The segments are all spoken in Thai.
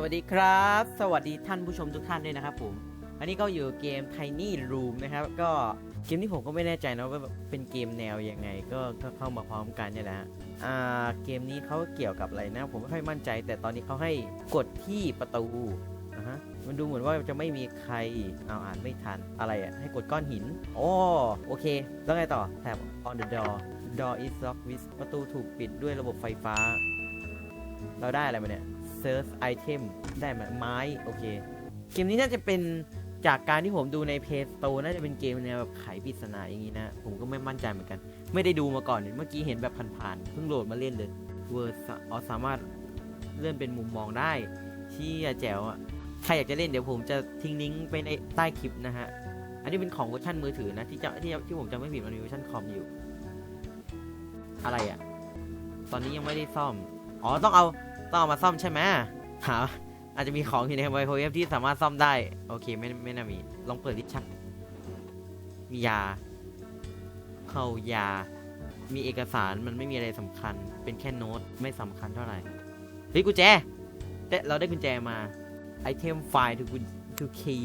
สวัสดีครับ สวัสดีท่านผู้ชมทุกท่านด้วยนะครับผมอันนี้ก็อยู่เกม Tiny Room นะครับ ก็เกมที่ผมก็ไม่แน่ใจนะว่าเป็นเกมแนวยังไงก็ก็เข้ามาพร้อมกันเนี่ยแหละอ่าเกมนี้เขาเกี่ยวกับอะไรนะ ผมไม่ค่อยมั่นใจ แต่ตอนนี้เขาให้กดที่ประตูนะฮะมันดูเหมือนว่าจะไม่มีใครเอาอ่านไม่ทันอะไรอะให้กดก้อนหินโอ้โอเค แล้วไงต่อแท็บ on the door door is locked with ประตูถูกปิดด้วยระบบไฟฟ้า เราได้อะไรมาเนี่ย search item ได้มาไม้ โอเค เกมนี้น่าจะเป็นจากการที่ผมดูใน Play Store น่าจะเป็นเกมแนวแบบไขปริศนาอย่างนี้นะ ผมก็ไม่มั่นใจเหมือนกัน ไม่ได้ดูมาก่อน เมื่อกี้เห็นแบบผ่านๆ เพิ่งโหลดมาเล่นเลย เวอร์อ๋อสามารถเลื่อนเป็นมุมมองได้ที่แจ๋วอะ ใครอยากจะเล่นเดี๋ยวผมจะทิ้งลิงก์ไปในใต้คลิปนะฮะ อันนี้เป็นของเวอร์ชันมือถือนะที่จะที่ที่ผมจำไม่ผิดมันมีเวอร์ชันคอมอยู่ อะไรอะ ตอนนี้ยังไม่ได้ซ่อม อ๋อต้องเอา ต้องเอามาซ่อมใช่ไหมหาอาจจะมีของอยู่ในไมโครเวฟที่สามารถซ่อมได้ โอเคไม่ไม่น่ามี ลองเปิดดิชัก มียา เข้ายา มีเอกสารมันไม่มีอะไรสำคัญ เป็นแค่โน้ตไม่สำคัญเท่าไหร่ เฮ้ยกุญแจเราได้กุญแจมา ไอเทมไฟล์ทูกุญทูคี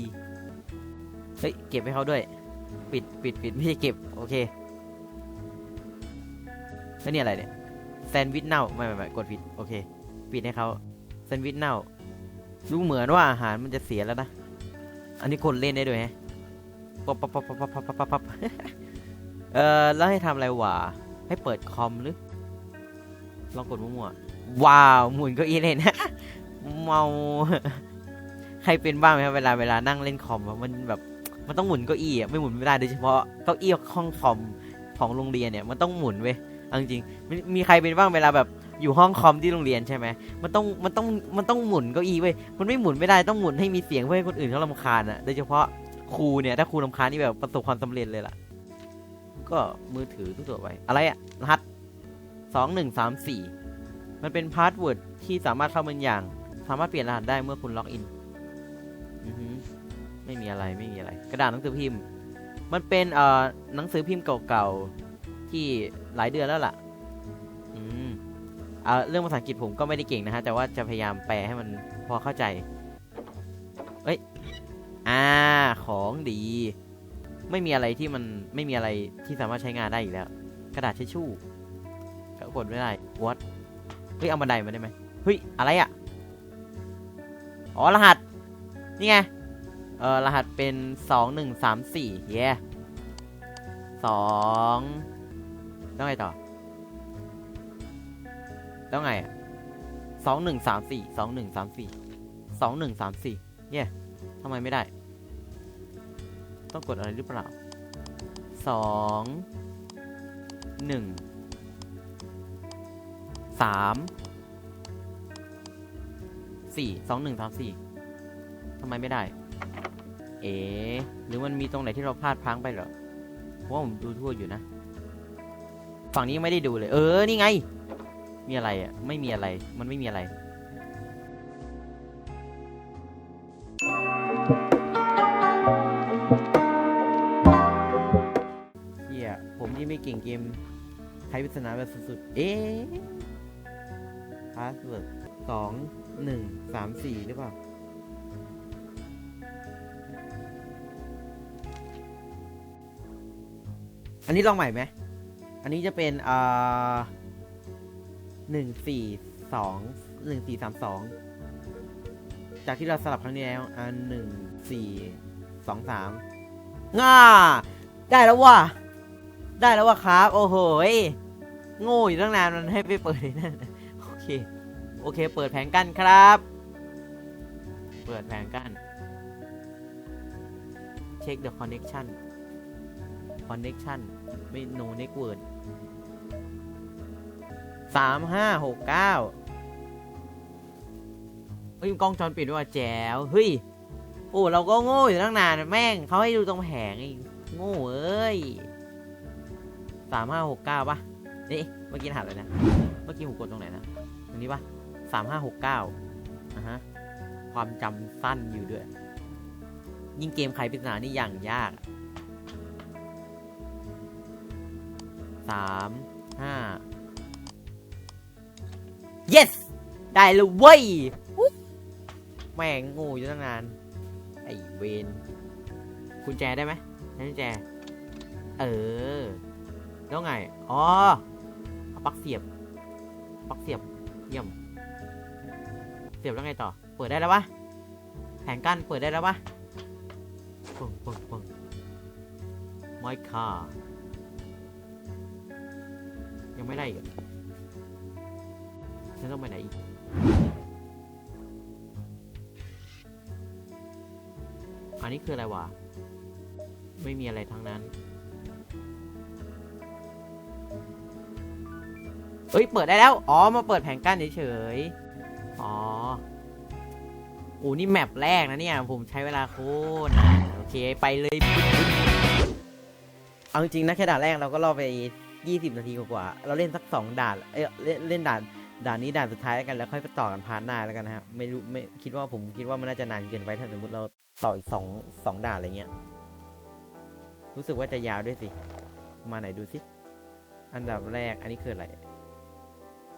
เฮ้ยเก็บให้เขาด้วย ปิดปิดปิดไม่ใช่เก็บ โอเคแล้วนี่อะไรเนี่ยแซนด์วิชเน่าไม่ไม่ไม่กดผิด โอเค ปิดให้เขาแซนวิชเน่า ดูเหมือนว่าอาหารมันจะเสียแล้วนะ อันนี้คนเล่นได้ด้วยฮะปั๊บปั๊บปั๊บปั๊บปั๊บปั๊บปั๊บเอ่อแล้วให้ทำอะไรวะ ให้เปิดคอมหรือ ลองกดมั่วๆว้าว หมุนเก้าอี้เลยนะเมา ใครเป็นบ้างไหมครับเวลาเวลานั่งเล่นคอมมันแบบ มันต้องหมุนเก้าอี้อะ ไม่หมุนไม่ได้โดยเฉพาะเก้าอี้ห้องคอมของโรงเรียนเนี่ย มันต้องหมุนเว้ยจริง มีใครเป็นบ้างเวลาแบบ อยู่ห้องคอมที่โรงเรียนใช่ไหมมันต้องมันต้องมันต้องหมุนเก้าอี้เว้ยมันไม่หมุนไม่ได้ต้องหมุนให้มีเสียงเพื่อให้คนอื่นเขารำคาญอะโดยเฉพาะครูเนี่ยถ้าครูรำคาญนี่แบบประสบความสำเร็จเลยล่ะ ก็มือถือทั่วๆไปอะไรอะรหัสสองหนึ่งสามสี่มันเป็นพาสเวิร์ดที่สามารถเข้ามันอย่าง สามารถเปลี่ยนรหัสได้เมื่อคุณล็อกอินไม่มีอะไรไม่มีอะไร กระดาษหนังสือพิมพ์ มันเป็นเอ่อหนังสือพิมพ์เก่าๆที่หลายเดือนแล้วล่ะ เรื่องภาษาอังกฤษผมก็ไม่ได้เก่งนะฮะ แต่ว่าจะพยายามแปลให้มันพอเข้าใจ เอ้ย อ่า ของดี ไม่มีอะไรที่มันไม่มีอะไรที่สามารถใช้งานได้อีกแล้ว กระดาษทิชชู่ก็กดไม่ได้ what เฮ้ย เอาบันไดมาได้ไหมเฮ้ย อะไรอะอ๋อ รหัส นี่ไง เออรหัสเป็นสองหนึ่งสามสี่เย่สองแล้วไงต่อ แล้วไงอะสองหนึ่งสามสี่สองหนึ่งสามสี่สองหนึ่งสามสี่เย่ทำไมไม่ได้ ต้องกดอะไรหรือเปล่าสองหนึ่งสามสี่สองหนึ่งสามสี่ทำไมไม่ได้ เอ๋หรือมันมีตรงไหนที่เราพลาดพังไปเหรอเพราะว่าผมดูทั่วอยู่นะ ฝั่งนี้ไม่ได้ดูเลย เออ นี่ไง มีอะไรอะ ไม่มีอะไร มันไม่มีอะไร เฮียผมที่ไม่เก่งเกมไทยปริศนาแบบสุดๆ เอ๊ะพาสเวิร์ดสองหนึ่งสามสี่หรือเปล่าอันนี้ลองใหม่ไหม อันนี้จะเป็นอ่า หนึ่งสี่สองหนึ่งสี่สามสองจากที่เราสลับครั้งที่แล้วอันหนึ่งสี่สองสามง่า ได้แล้วว่ะได้แล้วว่ะครับ โอ้โหโง่อยู่ตั้งนานมันให้ไปเปิดนั่นโอเค โอเค เปิดแผงกั้นครับ เปิดแผงกั้นเช็ค the connection connection ไม่ no network สามห้าหกเก้าเฮ้ยกล้องจรปิดด้วยว่ะแจ๋วเฮ้ยโอ้เราก็โง่อยู่ตั้งนานแม่งเขาให้ดูตรงแผงไอ้โง่เอ้ยสามห้าหกเก้าป่ะนี่เมื่อกี้รหัสเลยนะเมื่อกี้ผมกดตรงไหนนะตรงนี้ป่ะสามห้าหกเก้าอะฮะความจำสั้นอยู่ด้วย ยิ่งเกมใครปริศนานี่อย่างยากสามห้า yes ได้เลยเว้ยแม่งงูอยู่ตั้งนาน ไอ้เวนกุญแจได้ไหมใช้กุญแจ เออ แล้วไง อ๋อเอาปลั๊กเสียบปลั๊กเสียบ เยี่ยม เสียบแล้วไงต่อ เปิดได้แล้วปะแผงกั้นเปิดได้แล้วปะปึ้งปึ้งปึ้งไม่ค่ะยังไม่ได้อีก ฉันต้องไปไหนอีกอันนี้คืออะไรวะ ไม่มีอะไรทั้งนั้นเอ้ย เปิดได้แล้ว อ๋อ มาเปิดแผงกั้นเฉยๆ อ๋ออ้นี่แมปแรกนะเนี่ย ผมใช้เวลาโคตรนโอเค ไปเลย เอาจริงนะแค่ด่านแรกเราก็รอไป 20 นาทีกว่า เราเล่นสัก 2 ด่าน เอ้ยเล่นเล่นด่าน ด่านนี้ด่านสุดท้ายแล้วกันแล้วค่อยไปต่อกันพาร์ทหน้าแล้วกันนะฮะไม่รู้ไม่คิดว่าผมคิดว่ามันน่าจะนานเกินไปถ้าสมมติเราต่ออีกสองสองด่านอะไรเงี้ย รู้สึกว่าจะยาวด้วยสิ มาไหนดูสิ อันดับแรกอันนี้คืออะไร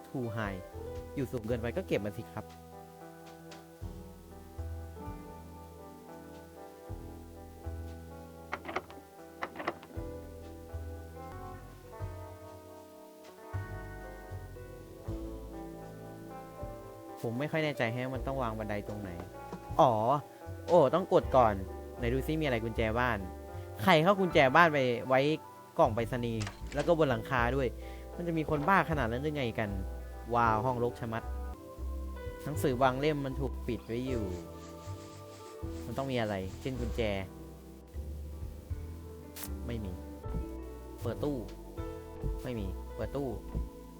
ทูไฮอยู่สูงเกินไปก็เก็บมาสิครับ ไม่ค่อยแน่ใจแฮะมันต้องวางบันไดตรงไหน อ๋อ โอ้ ต้องกดก่อน ไหนดูซิมีอะไรกุญแจบ้าน ใครเข้ากุญแจบ้านไปไว้กล่องไปรษณีย์แล้วก็บนหลังคาด้วย มันจะมีคนบ้าขนาดนั้นได้ไงกัน ว้าว ห้องรกชะมัด หนังสือบางเล่มมันถูกปิดไว้อยู่ มันต้องมีอะไร เช่นกุญแจ ไม่มี เปิดตู้ ไม่มี เปิดตู้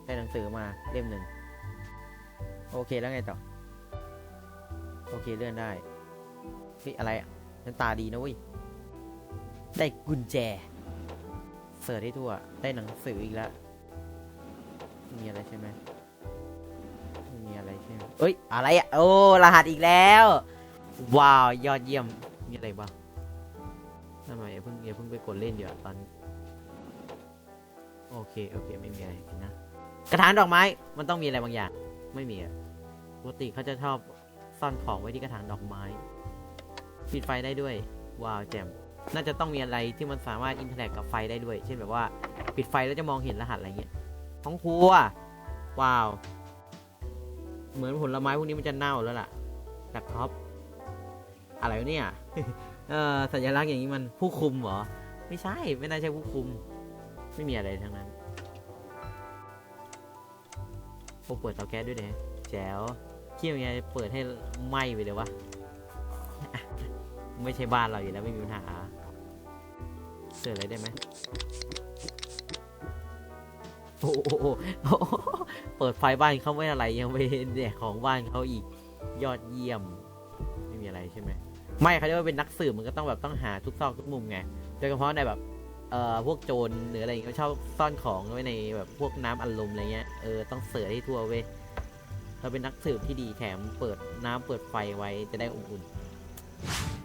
ได้หนังสือมาเล่มหนึ่ง โอเคแล้วไงต่อ โอเคเลื่อนได้เฮ้ยอะไรอะฉันตาดีนะเว้ย ได้กุญแจ เสิร์ชให้ทั่ว ได้หนังสืออีกแล้ว มีอะไรใช่ไหมมีอะไรใช่ไหมเอ้ย อะไรอะ โอ้ รหัสอีกแล้ว ว้าว ยอดเยี่ยม มีอะไรบ้างทำไมอย่าเพิ่งอย่าเพิ่งไปกดเล่นเดี๋ยวตอนนี้โอเค โอเค ไม่มีอะไรนะ กระถางดอกไม้ มันต้องมีอะไรบางอย่าง ไม่มีอะปกติเขาจะชอบซ่อนของไว้ที่กระถางดอกไม้ปิดไฟได้ด้วย ว้าวแจ่มน่าจะต้องมีอะไรที่มันสามารถอินเทอร์แลกกับไฟได้ด้วย เช่นแบบว่า ปิดไฟแล้วจะมองเห็นรหัสอะไรเงี้ยห้องครัวว้าว เหมือนผลไม้พวกนี้มันจะเน่าแล้วล่ะแล็ปท็อปอะไรเนี่ย เออสัญลักษณ์อย่างนี้มันผู้คุมเหรอ ไม่ใช่ ไม่น่าใช่ผู้คุม ไม่มีอะไรทั้งนั้น โอ้เปิดเตาแก๊สด้วยเนี่ยแจ๋วเที่ยวยังไงเปิดให้ไหม้ไปเลยวะ ไม่ใช่บ้านเราอยู่แล้วไม่มีปัญหาเสิร์ฟอะไรได้ไหมโอ้โหเปิดไฟบ้านเขาไม่อะไรยังไปแดกของบ้านเขาอีกยอดเยี่ยม ไม่มีอะไรใช่ไหมไม่เขาเรียกว่าเป็นนักสืบมันก็ต้องแบบต้องหาทุกซอกทุกมุมไงโดยเฉพาะในแบบ เอ่อพวกโจรหรืออะไรอย่างเงี้ยชอบซ่อนของไว้ในแบบพวกน้ำอัดลมอะไรเงี้ยเออต้องเสิร์ชให้ทั่วเว้ยเราเป็นนักสืบที่ดีแถมเปิดน้ำเปิดไฟไว้จะได้อบอุ่น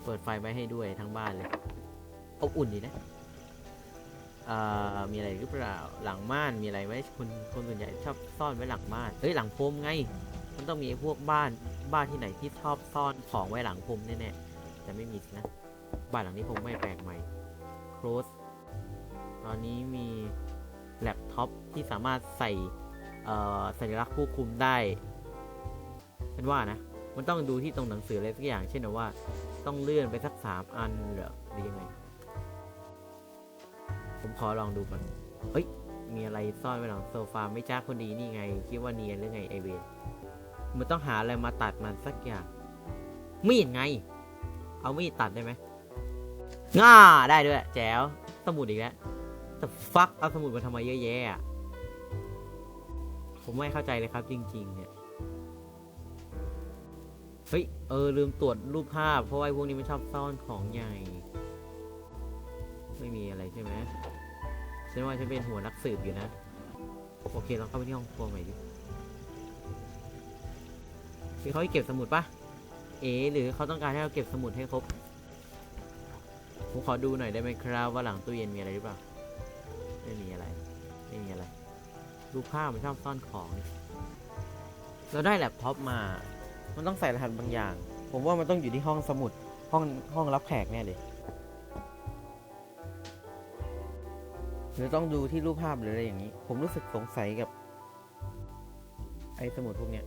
เปิดไฟไว้ให้ด้วยทั้งบ้านเลยอบอุ่นดีนะเอ่อมีอะไรหรือเปล่าหลังม่านมีอะไรไว้คนคนส่วนใหญ่ชอบซ่อนไว้หลังม่านเฮ้ยหลังพรมไง มันต้องมีพวกบ้านบ้านที่ไหนที่ชอบซ่อนของไว้หลังพรมแน่ๆแต่ไม่มีนะบ้านหลังนี้ผมไม่แปลกใหม่ close ตอนนี้มีแล็ปท็อปที่สามารถใส่สัญลักษณ์ผู้คุมได้เป็นว่านะ มันต้องดูที่ตรงหนังสืออะไรสักอย่าง เช่นว่าต้องเลื่อนไปสักสามอันหรอหรือยังไง ผมขอลองดูก่อนเฮ้ย มีอะไรซ่อนไว้หลังโซฟาไม่จ้าคนดีนี่ไง คิดว่าเนียนหรือไงไอเวนมันต้องหาอะไรมาตัดมันสักอย่าง มีดไง เอามีดตัดได้ไหมง่าได้ด้วย แจ๋วสมุดอีกแล้ว แต่ฟักเอาสมุดมาทำไมเยอะแยะ ผมไม่เข้าใจเลยครับจริง ๆ เนี่ย เฮ้ย เออ ลืมตรวจรูปภาพ เพราะว่าไอ้พวกนี้มันชอบซ่อนของใหญ่ ไม่มีอะไรใช่ไหมฉันว่าฉันเป็นหัวนักสืบอยู่นะ โอเคลองเข้าไปที่ห้องครัวใหม่ดิคือเขาให้เก็บสมุดปะเอ๋หรือเขาต้องการให้เราเก็บสมุดให้ครบ ผมขอดูหน่อยได้ไหมครับว่าหลังตู้เย็นมีอะไรหรือเปล่า รูปภาพมันชอบซ่อนของ เราได้แล็ปท็อปมา มันต้องใส่รหัสบางอย่าง ผมว่ามันต้องอยู่ที่ห้องสมุด ห้องห้องรับแขกแน่เลย หรือต้องดูที่รูปภาพหรืออะไรอย่างนี้ ผมรู้สึกสงสัยกับ ไอ้สมุดพวกเนี้ย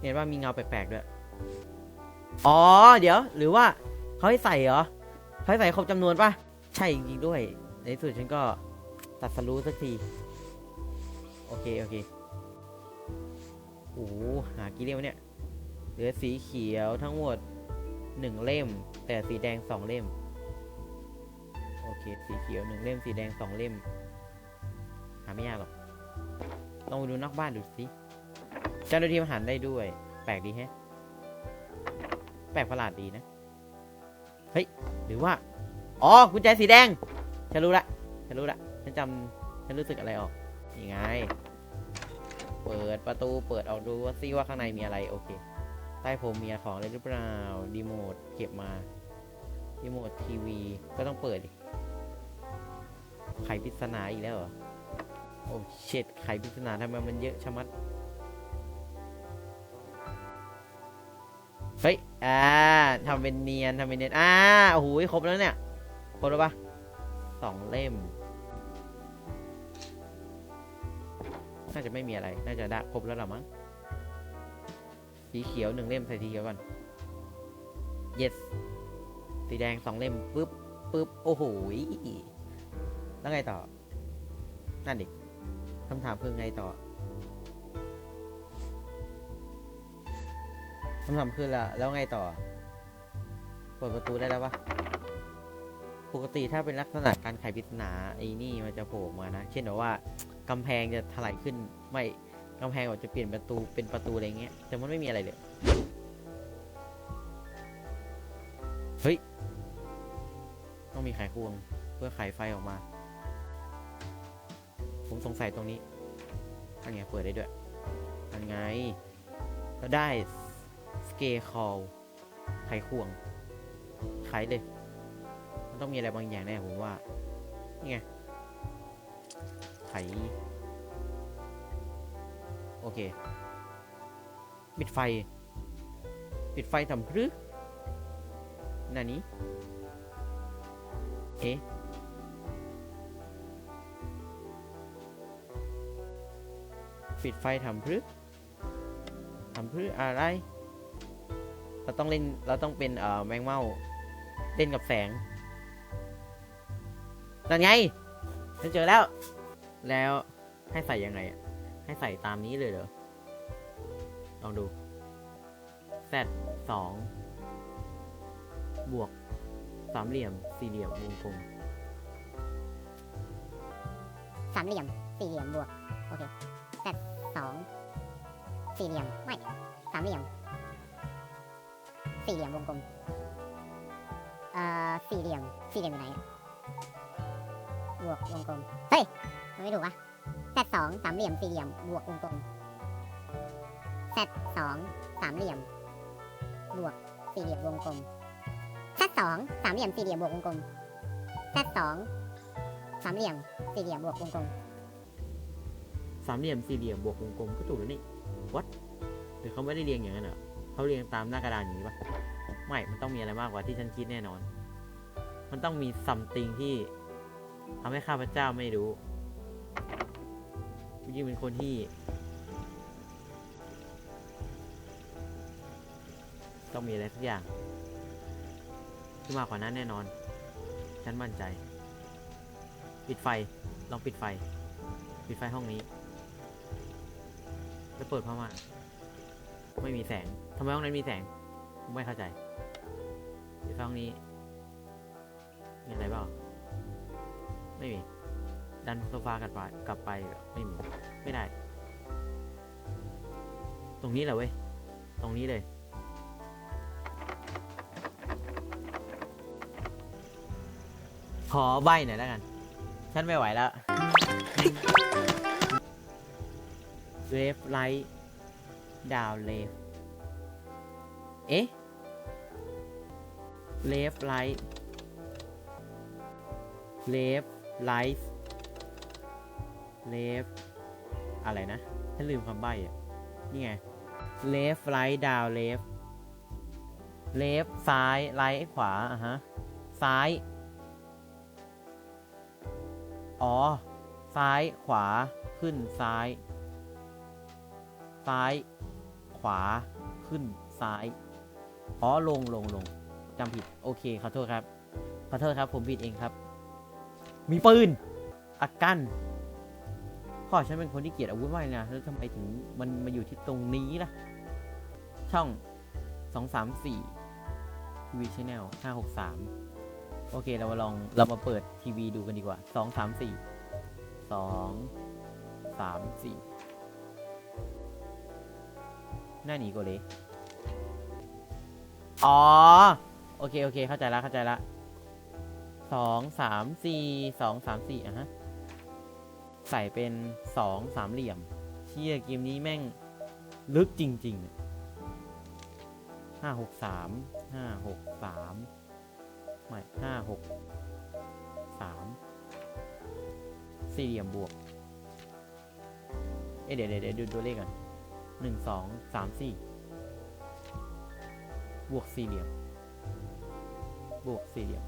เห็นว่ามีเงาแปลกๆด้วย อ๋อ เดี๋ยว หรือว่าเขาให้ใส่เหรอเขาให้ใส่ครบจำนวนปะใช่จริงๆด้วย ในที่สุดฉันก็ตัดสรู้สักที โอเค โอเค โอ้หากี่เล่มเนี่ย เหลือสีเขียวทั้งหมดหนึ่งเล่ม แต่สีแดงสองเล่ม โอเค สีเขียวหนึ่งเล่ม สีแดงสองเล่ม หาไม่ยากหรอก ลองไปดูนอกบ้านดูสิ เจ้าหน้าที่มาหันได้ด้วย แปลกดีแฮะ แปลกประหลาดดีนะ เฮ้ย หรือว่า อ๋อกุญแจสีแดง ฉันรู้ละ ฉันรู้ละ ฉันจำฉันรู้สึกอะไรออก นี่ไง เปิดประตูเปิดออกดูว่าซิว่าข้างในมีอะไรโอเค ใต้ผมมีของอะไรหรือเปล่ารีโมทเก็บมารีโมททีวีก็ต้องเปิดดิไขปริศนาอีกแล้วเหรอ โอ้เช็ดไขปริศนาทำไมมันเยอะชะมัด เฮ้ย อ่าทำเป็นเนียนทำเป็นเนียน อ่าโอ้โหครบแล้วเนี่ย ครบแล้วปะสองเล่ม น่าจะไม่มีอะไร น่าจะได้ครบแล้วหรอมั้ง สีเขียวหนึ่งเล่มใส่สีเขียวก่อน yes สีแดงสองเล่มปึ๊บปึ๊บ โอ้โห แล้วไงต่อ นั่นดิคำถามคือไงต่อคำถามคือละแล้วไงต่อ เปิดประตูได้แล้วปะ ปกติถ้าเป็นลักษณะการไขปริศนาไอ้นี่มันจะโผล่มานะ เช่นแบบว่ากำแพงจะถลายขึ้นไม่กำแพงอาจจะเปลี่ยนประตูเป็นประตูอะไรเงี้ย แต่มันไม่มีอะไรเลย เฮ้ย ต้องมีไขควงเพื่อไขไฟออกมา ผมสงสัยตรงนี้อันไงเปิดได้ด้วยอันไงแล้วได้สเกลคอลไขควง ไขเลย ต้องมีอะไรบางอย่างแน่ผมว่า นี่ไง ไข โอเค ปิดไฟ ปิดไฟทำพรึนั่นนี้ เอ๊ะปิดไฟทำพรึทำพรึอะไร เราต้องเล่น เราต้องเป็นเอ่อแมงเม่าเล่นกับแสง นั่นไงฉันเจอแล้ว แล้วให้ใส่ยังไงอะให้ใส่ตามนี้เลยเหรอ ลองดู z สองบวกสามเหลี่ยม สี่เหลี่ยมวงกลมสามเหลี่ยม สี่เหลี่ยมบวก โอเคแซดสองสี่เหลี่ยม ไม่ สามเหลี่ยม สี่เหลี่ยมวงกลม เอ่อ สี่เหลี่ยม สี่เหลี่ยมอยู่ไหนอะ บวกวงกลม เฮ้ยมันไม่ถูกปะแซดสองสามเหลี่ยมสี่เหลี่ยม บวกวงกลมแซดสองสามเหลี่ยม บวกสี่เหลี่ยมวงกลมแซดสองสามเหลี่ยมสี่เหลี่ยมบวกวงกลมแซดสองสามเหลี่ยมสี่เหลี่ยมบวกวงกลมสามเหลี่ยมสี่เหลี่ยมบวกวงกลมก็ถูกแล้วนี่ what หรือเขาไม่ได้เรียงอย่างนั้นเหรอเขาเรียงตามหน้ากระดานอย่างนี้ปะไม่ มันต้องมีอะไรมากกว่าที่ฉันคิดแน่นอน มันต้องมีซัมติงที่ ทำให้ข้าพเจ้าไม่รู้ยิ่งเป็นคนที่ ต้องมีอะไรสักอย่างที่มากกว่านั้นแน่นอน ฉันมั่นใจ ปิดไฟ ลองปิดไฟ ปิดไฟห้องนี้ แล้วเปิดผ้าม่านไม่มีแสงทำไมห้องนั้นมีแสง ไม่เข้าใจ ปิดไฟห้องนี้ มีอะไรเปล่า ไม่มี ดันโซฟากลับไปกลับไปไม่มี ไม่ได้ ตรงนี้แหละเว้ย ตรงนี้เลย ขอใบหน่อยแล้วกัน ฉันไม่ไหวแล้วเวฟไลท์ดาวเลฟเอ๊ะเลฟไลท์เลฟ ไลท์เลฟอะไรนะฉันลืมคำใบ้อะนี่ไงเลฟไลท์ดาวเลฟเลฟซ้ายไลท์ขวาอะฮะ ซ้าย อ๋อ ซ้ายขวาขึ้นซ้าย ซ้าย ขวาขึ้นซ้าย อ๋อ ลงลงลงจำผิด โอเค ขอโทษครับ ขอโทษครับ ผมผิดเองครับ มีปืนอากันพ่อฉันเป็นคนที่เกลียดอาวุธมากเลยนะแล้วทำไมถึงมันมาอยู่ที่ตรงนี้ล่ะ ช่องสองสามสี่ทีวีชแนลห้าหกสามโอเคเรามาลองเรามาเปิดทีวีดูกันดีกว่าสองสามสี่สองสามสี่หน้าหนีโกเลยอ๋อ โอเค โอเค เข้าใจละเข้าใจละ สองสามสี่สองสามสี่อะฮะ ใส่เป็นสองสามเหลี่ยม เชี่ยเกมนี้แม่งลึกจริงๆห้าหกสามห้าหกสามไม่ห้าหกสามสี่เหลี่ยมบวก เอ๊ะเดี๋ยวเดี๋ยวเดี๋ยวดูตัวเลขก่อนหนึ่งสองสามสี่บวกสี่เหลี่ยม บวกสี่เหลี่ยม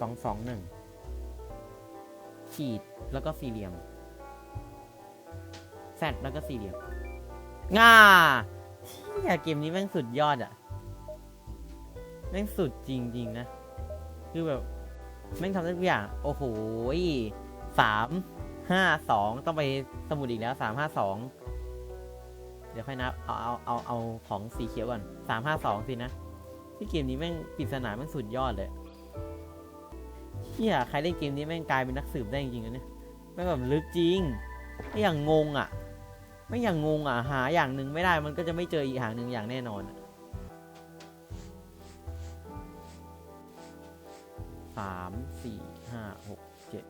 สองสองหนึ่งขีดแล้วก็สี่เหลี่ยมแซดแล้วก็สี่เหลี่ยมง่าเที่ยเกมนี้แม่งสุดยอดอะแม่งสุดจริง ๆ นะ คือแบบแม่งทำได้ทุกอย่าง โอ้โหสามห้าสองต้องไปสมุดอีกแล้วสามห้าสองเดี๋ยวค่อยนับเอาเอาเอาเอาของสีเขียวก่อนสามห้าสองสินะที่เกมนี้แม่งปริศนาแม่งสุดยอดเลย เฮียใครเล่นเกมนี้แม่งกลายเป็นนักสืบได้จริงๆนะเนี่ยแม่งแบบลึกจริงไม่อย่างงงอะ ไม่อย่างงงอะ หาอย่างหนึ่งไม่ได้มันก็จะไม่เจออีกอย่างหนึ่งอย่างแน่นอนสามสี่ห้าหกเจ็ด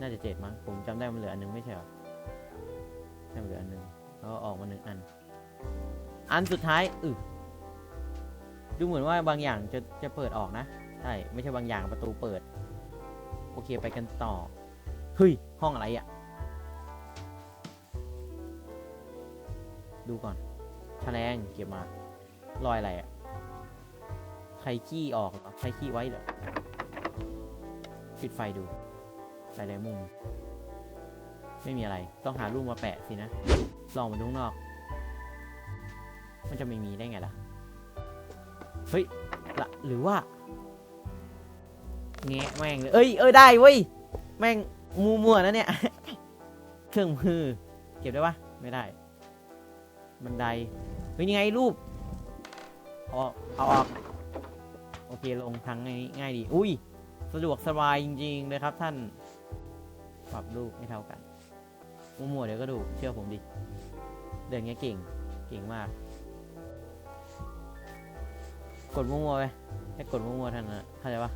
น่าจะเจ็ดมั้งผมจำได้มันเหลืออันหนึงไม่ใช่เหรอใช่มันเหลืออันหนึงแล้วออกมาหนึ่งอัน อันสุดท้ายอึดูเหมือนว่าบางอย่างจะจะเปิดออกนะ ใช่ ไม่ใช่บางอย่างประตูเปิด โอเคไปกันต่อ เฮ้ย ห้องอะไรอะ่ะ ดูก่อนแฉลงเก็บมา รอยอะไรอะ่ะ ใครขี้ออกหรอ ใครขี้ไว้เหรอ ปิดไฟดูหลายๆมุม ไม่มีอะไร ต้องหารูปมาแปะสินะ ลองมาดูข้างนอก มันจะไม่มีได้ไงล่ะ เฮ้ยละหรือว่า แงะแม่งเลยเอ้ยเอ้ยได้เว้ยแม่งมัวมัวนะเนี่ย เครื่องมือ เก็บได้ปะไม่ได้ บันไดเฮ้ยนี่ไงรูปเอาเอาออกโอเคลงทางง่ายง่ายดี อุ้ยสะดวกสบายจริงๆเลยครับท่านปรับรูปให้เท่ากันมัวๆเดี๋ยวก็ดูเชื่อผมดิเดินเงี้ยเก่งเก่งมาก กดมัวๆไปแค่กดมัวๆท่านนะเข้าใจปะ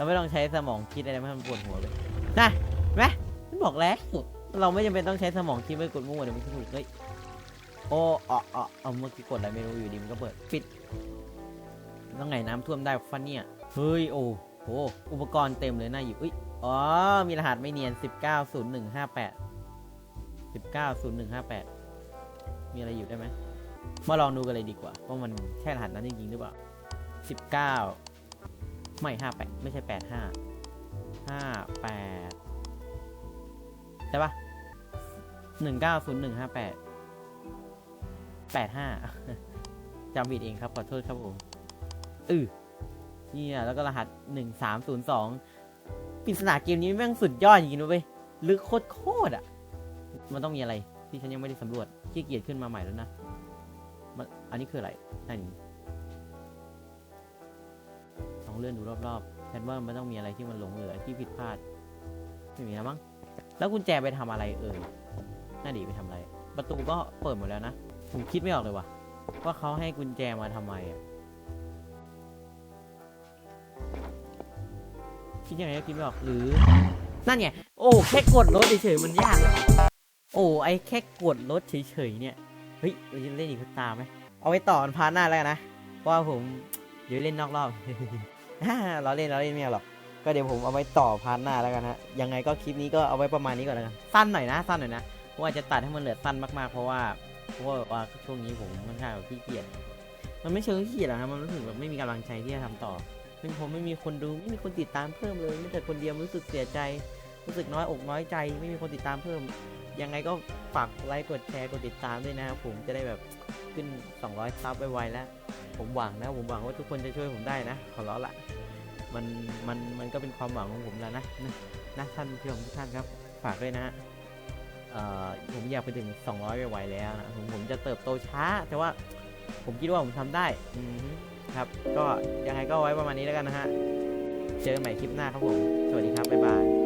เราไม่ต้องใช้สมองคิดอะไรม่ให้มันปวดหัวเลยนะเห็นไหมฉันบอกแล้ว เราไม่จำเป็นต้องใช้สมองคิดไม่กดมัวเดี๋ยวมันจะถูกเฮ้ยโอ้อ๋ออ๋อเอาเมื่อกี้กดอะไรไม่รู้อยู่ดีมันก็เปิดปิดต้องไงน้ำท่วมได้ฟันเนี่ยเฮ้ยโอ้โหอุปกรณ์เต็มเลยน่าหยิบอุ้ยอ๋อ มีรหัสไม่เนียน 190158 190158 มีอะไรอยู่ได้ไหมมาลองดูกันเลยดีกว่าว่ามันใช่รหัสนั้นจริงๆหรือเปล่า 19 ไม่58ไม่ใช่85 58ใช่ปะ190158 85จำผิดเองครับ ขอโทษครับผมอือเนี่ยแล้วก็รหัส1302ปริศนาเกมนี้แม่งสุดยอดจริงๆนะเว้ยลึกโคตรๆอะ มันต้องมีอะไรที่ฉันยังไม่ได้สำรวจขี้เกียจขึ้นมาใหม่แล้วนะมันอันนี้คืออะไรนั่นลอง เลื่อนดูรอบๆฉันว่ามันต้องมีอะไรที่มันหลงเหลือที่ผิดพลาดไม่มีแล้วมั้งแล้วกุญแจไปทำอะไรเอ่ยน่าดีไปทำอะไร ประตูก็เปิดหมดแล้วนะผมคิดไม่ออกเลยว่ะว่าเขาให้กุญแจมาทำไมอะคิดยังไงก็คิดไม่ออกหรือนั่นไงโอ้แค่กดรถเฉยๆมันยากโอ้ไอแค่กดรถเฉยๆเนี่ยเฮ้ยเราจะเล่นอีกตาไหมเอาไว้ต่อพาร์ทหน้าแล้วกันนะเพราะว่าผมเดี๋ยวเล่นนอกรอบ เราเล่นเราเล่นไม่เอาหรอก ก็เดี๋ยวผมเอาไว้ต่อพาร์ทหน้าแล้วกันฮะ ยังไงก็คลิปนี้ก็เอาไว้ประมาณนี้ก่อนแล้วกัน สั้นหน่อยนะ สั้นหน่อยนะผผมอาจจะตัดให้มันเหลือสั้นมากๆ เพราะว่า เพราะว่าแบบว่าช่วงนี้ผมค่อนข้างแบบขี้เกียจ มันไม่เชิงขี้เกียจหรอกครับมันรู้สึกแบบไม่มีกำลังใจที่จะทำต่อซึ่งผมไม่มีคนดูไม่มีคนติดตามเพิ่มเลยแม้แต่คนเดียวรู้สึกเสียใจ รู้สึกน้อยอกน้อยใจ ไม่มีคนติดตามเพิ่ม ยังไงก็ฝากไลค์กดแชร์กดติดตามด้วยนะครับผมจะได้แบบขึ้น 200 ซับไวๆแล้ว ผมหวังนะ ผมหวังว่าทุกคนจะช่วยผมได้นะ ขอร้องละมันมันมันก็เป็นความหวังของผมแล้วนะนะนะท่านผู้ชมทุกท่านครับ ฝากด้วยนะเอ่อผมอยากไปถึง 200ไวๆแล้วนะผมผมจะเติบโตช้า แต่ว่าผมคิดว่าผมทำได้อืครับ ก็ยังไงก็ไว้ประมาณนี้แล้วกันนะฮะ เจอกันใหม่คลิปหน้าครับผม สวัสดีครับ บ๊ายบาย